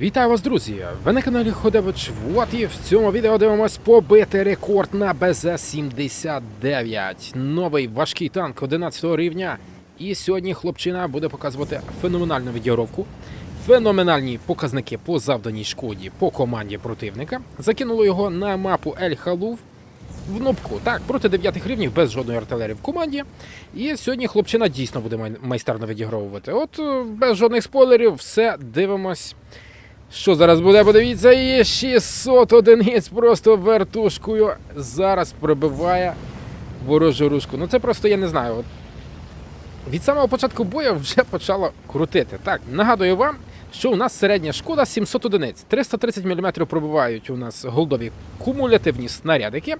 Вітаю вас, друзі! Ви на каналі Ходевич Вот і в цьому відео дивимось побити рекорд на БЗ-79. Новий важкий танк 11 рівня. І сьогодні хлопчина буде показувати феноменальну відігровку, феноменальні показники по завданій шкоді по команді противника. Закинули його на мапу Ель Халув в нубку. Так, проти 9 рівнів без жодної артилерії в команді. І сьогодні хлопчина дійсно буде майстерно відігровувати. От е, без жодних спойлерів, все дивимось. Що зараз буде? Подивіться, і 600 одиниць просто вертушкою зараз пробиває ворожу рушку. Ну це просто я не знаю. От від самого початку бою вже почало крутити. Так, нагадую вам, що у нас середня шкода 700 одиниць. 330 мм пробивають у нас голдові кумулятивні снарядики.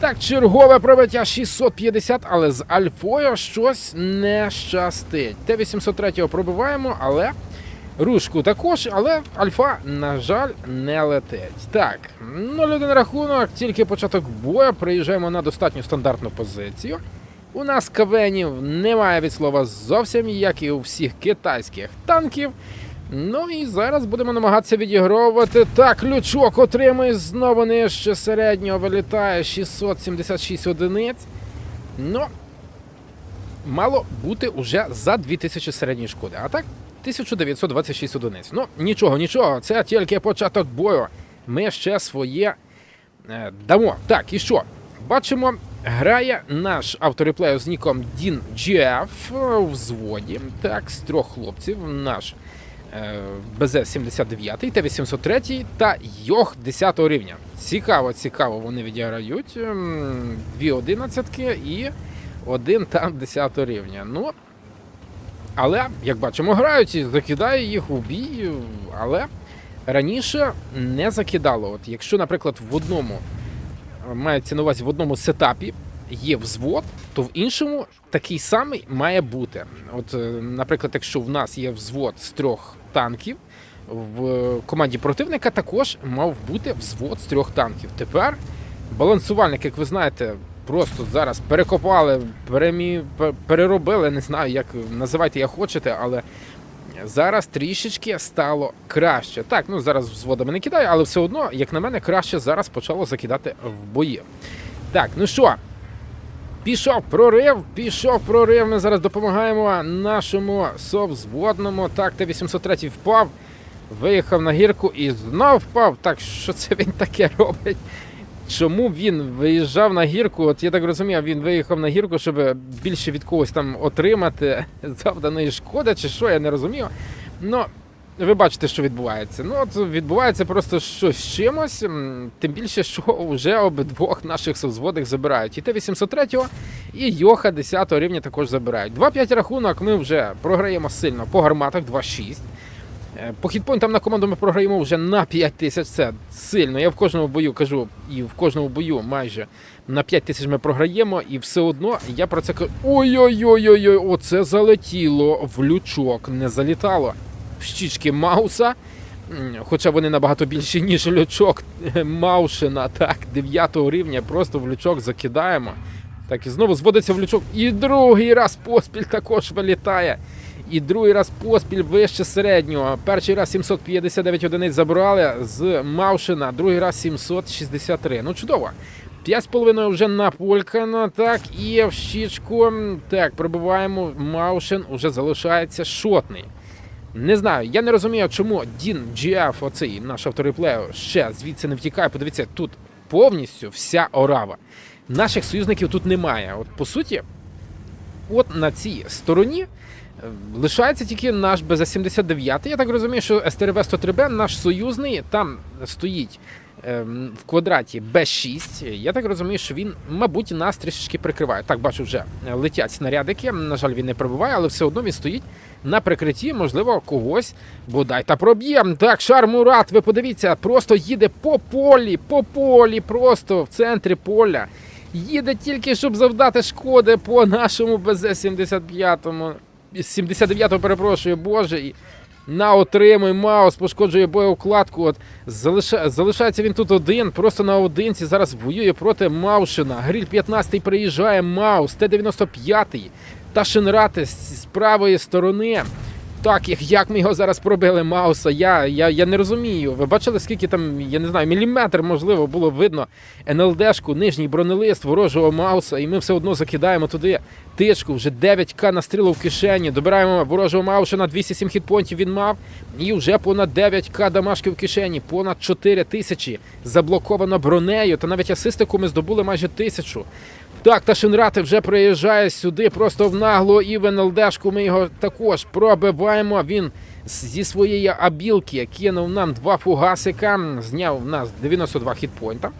Так, чергове пробиття 650, але з альфою щось не щастить. Т-803 пробиваємо, але рушку також, але альфа, на жаль, не летить. Так, 0-1 рахунок, тільки початок бою. Приїжджаємо на достатньо стандартну позицію. У нас кавенів немає від слова зовсім, як і у всіх китайських танків. Ну і зараз будемо намагатися відігровувати. Так, лючок отримує знову нижче середнього вилітає 676 одиниць. Ну, мало бути уже за 2000 середньої шкоди. А так, 1926 одиниць. Ну, нічого, нічого, це тільки початок бою. Ми ще своє е, дамо. Так, і що? Бачимо, грає наш автореплеєр з ніком Дін GF в взводі. Так, з трьох хлопців. Наш БЗ-79, Т-803 та Йох 10 рівня. Цікаво, цікаво вони відіграють. Ем, Дві одинадцятки і один там 10 рівня. Ну, але, як бачимо, грають і закидає їх у бій, але раніше не закидало. От якщо, наприклад, в одному е, мається на увазі в одному сетапі є взвод, то в іншому такий самий має бути. От, е, наприклад, якщо в нас є взвод з трьох танків, в команді противника також мав бути взвод з трьох танків. Тепер балансувальник, як ви знаєте, просто зараз перекопали, перемі... переробили, не знаю, як називайте як хочете, але зараз трішечки стало краще. Так, ну зараз взводами не кидаю, але все одно, як на мене, краще зараз почало закидати в бої. Так, ну що, Пішов прорив, пішов прорив. Ми зараз допомагаємо нашому совзводному. Так, Т-803 впав, виїхав на гірку і знов впав. Так, що це він таке робить? Чому він виїжджав на гірку? От я так розумію, він виїхав на гірку, щоб більше від когось там отримати завданої шкоди, чи що, я не розумію. Ну, ви бачите, що відбувається. Ну, от відбувається просто щось з чимось, тим більше, що вже обидвох наших совзводних забирають. І Т-803 і Йоха 10 рівня також забирають. 2-5 рахунок ми вже програємо сильно по гарматах 2-6. Е, По хітпойнтам на команду ми програємо вже на 5 тисяч. Це сильно. Я в кожному бою кажу, і в кожному бою майже на 5 тисяч ми програємо, і все одно я про це кажу. Ой-ой-ой-ой, оце залетіло в лючок, не залітало щічки Мауса. Хоча вони набагато більші, ніж лючок Маушина, так, 9 рівня, просто в лючок закидаємо. Так, і знову зводиться в лючок. І другий раз поспіль також вилітає. І другий раз поспіль вище середнього. Перший раз 759 одиниць забрали з Маушина, другий раз 763. Ну, чудово. 5,5 вже напулькано, так, і в щічку. Так, пробиваємо. Маушин уже залишається шотний. Не знаю, я не розумію, чому Дін GF, оцей наш автореплеєр, ще звідси не втікає. Подивіться, тут повністю вся орава. Наших союзників тут немає. От по суті, от на цій стороні е, лишається тільки наш БЗ-79. Я так розумію, що СТРВ-103Б, наш союзний, там стоїть в квадраті Б6. Я так розумію, що він, мабуть, нас трішечки прикриває. Так, бачу, вже летять снарядики. На жаль, він не пробиває, але все одно він стоїть на прикритті, можливо, когось бодай та проб'єм. Так, Шар Мурат, ви подивіться, просто їде по полі, по полі, просто в центрі поля. Їде тільки, щоб завдати шкоди по нашому БЗ-75. 79-го, перепрошую, Боже. На отримує Маус, пошкоджує боєукладку. От залиша... Залишається він тут один, просто наодинці. Зараз воює проти Маушина. Гріль 15 приїжджає Маус, Т-95 та Шинрати з правої сторони. Так, як, як ми його зараз пробили Мауса, я, я, я не розумію. Ви бачили, скільки там, я не знаю, міліметр, можливо, було видно НЛДшку, нижній бронелист ворожого Мауса, і ми все одно закидаємо туди тичку, вже 9к настрілу в кишені. Добираємо ворожого Мауша на 207 хітпонтів він мав, і вже понад 9к дамашки в кишені, понад 4 тисячі заблоковано бронею, та навіть асистику ми здобули майже тисячу. Так, та Шинрати вже приїжджає сюди просто в нагло і в НЛДшку ми його також пробиваємо. Він зі своєї абілки кинув нам два фугасика, зняв в нас 92 хітпойнта.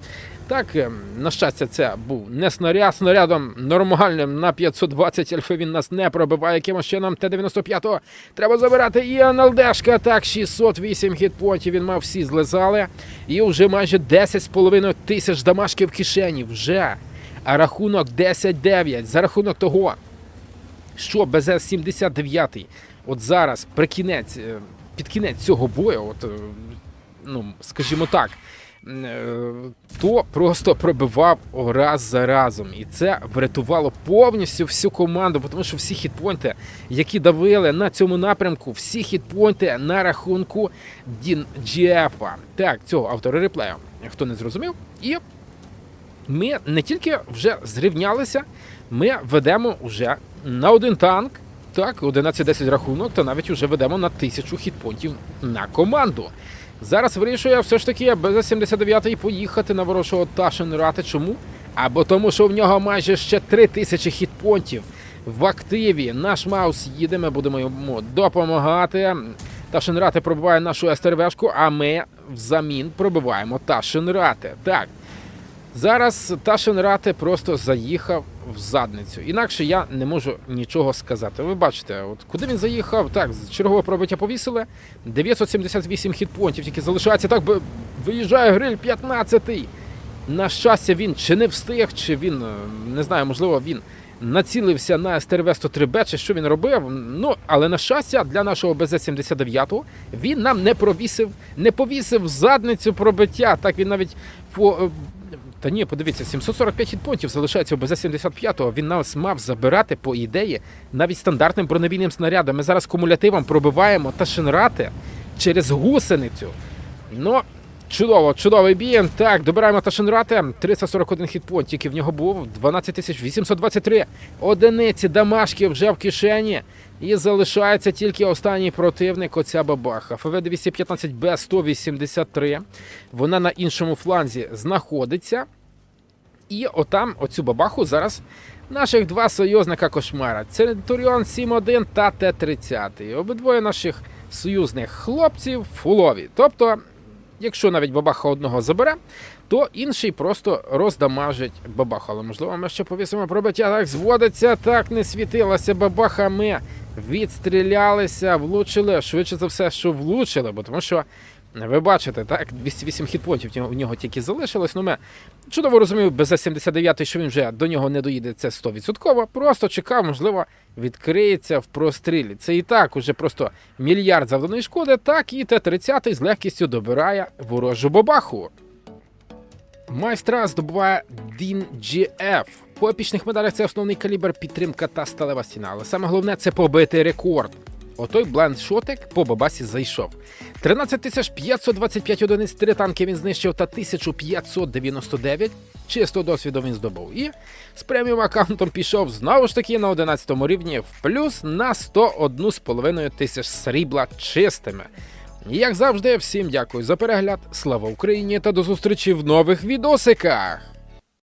Так, ем, на щастя, це був не снаряд. Снарядом нормальним на 520 альфи він нас не пробиває. Якимось чином Т-95 треба забирати. І НЛДшка, так, 608 хітпойнтів він мав всі злизали. І вже майже 10,5 тисяч дамашки в кишені. Вже. А рахунок 10-9 за рахунок того, що БЗ-79 от зараз при кінець, е, під кінець цього бою, от, е, ну, скажімо так, е, то просто пробивав раз за разом. І це врятувало повністю всю команду, тому що всі хітпойнти, які давили на цьому напрямку, всі хітпойнти на рахунку Дін Джефа. Так, цього автора реплею, хто не зрозумів. І ми не тільки вже зрівнялися, ми ведемо вже на один танк. Так, 11-10 рахунок, та навіть вже ведемо на тисячу хітпонтів на команду. Зараз вирішує все ж таки без 79-й поїхати на ворожого Ташенрати. Чому? Або тому, що в нього майже ще 3 тисячі хітпонтів в активі. Наш Маус їде, ми будемо йому допомагати. Ташенрати пробиває нашу СТРВшку, а ми взамін пробиваємо Ташенрати. Так. Зараз Ташин Рате просто заїхав в задницю. Інакше я не можу нічого сказати. Ви бачите, от куди він заїхав? Так, чергове пробиття повісили. 978 хітпонтів тільки залишається. Так, виїжджає гриль 15-й. На щастя, він чи не встиг, чи він е, не знаю, можливо, він націлився на СТРВ 103 б чи що він робив. Ну, але на щастя, для нашого БЗ-79 він нам не провісив, не повісив задницю пробиття. Так він навіть по. Та ні, подивіться, 745 хітпонтів залишається у БЗ-75-го. Він нас мав забирати, по ідеї, навіть стандартним бронебійним снарядом. Ми зараз кумулятивом пробиваємо та шинрати через гусеницю. Ну, чудово, чудовий бій. Так, добираємо Ташенрате. 341 хітпонт, тільки в нього був 12 823 одиниці дамашки вже в кишені. І залишається тільки останній противник, оця бабаха. ФВ-215Б 183. Вона на іншому фланзі знаходиться. І отам, оцю бабаху, зараз наших два союзника кошмара. Центуріон 7-1 та Т-30. Обидвоє наших союзних хлопців фулові. Тобто, якщо навіть бабаха одного забере, то інший просто роздамажить бабаху. Але можливо, ми ще повісимо про биття. Так зводиться, так не світилася бабаха. Ми відстрілялися, влучили. Швидше за все, що влучили, бо тому що. Ви бачите, так, 208 хітпонтів в нього- тільки залишилось. Ну, ми чудово розумів, без 79 що він вже до нього не доїде, це 100%. Просто чекав, можливо, відкриється в прострілі. Це і так уже просто мільярд завданої шкоди, так і Т-30 з легкістю добирає ворожу бабаху. Майстра здобуває Дін GF. По епічних медалях це основний калібр, підтримка та сталева стіна. Але саме головне це побити рекорд. Отой блендшотик по бабасі зайшов. 13 525 одиниць, три танки він знищив та 1599 чисто досвіду він здобув. І з преміум аккаунтом пішов знову ж таки на 11 рівні в плюс на 101,5 тисяч срібла чистими. Як завжди, всім дякую за перегляд. Слава Україні та до зустрічі в нових відосиках!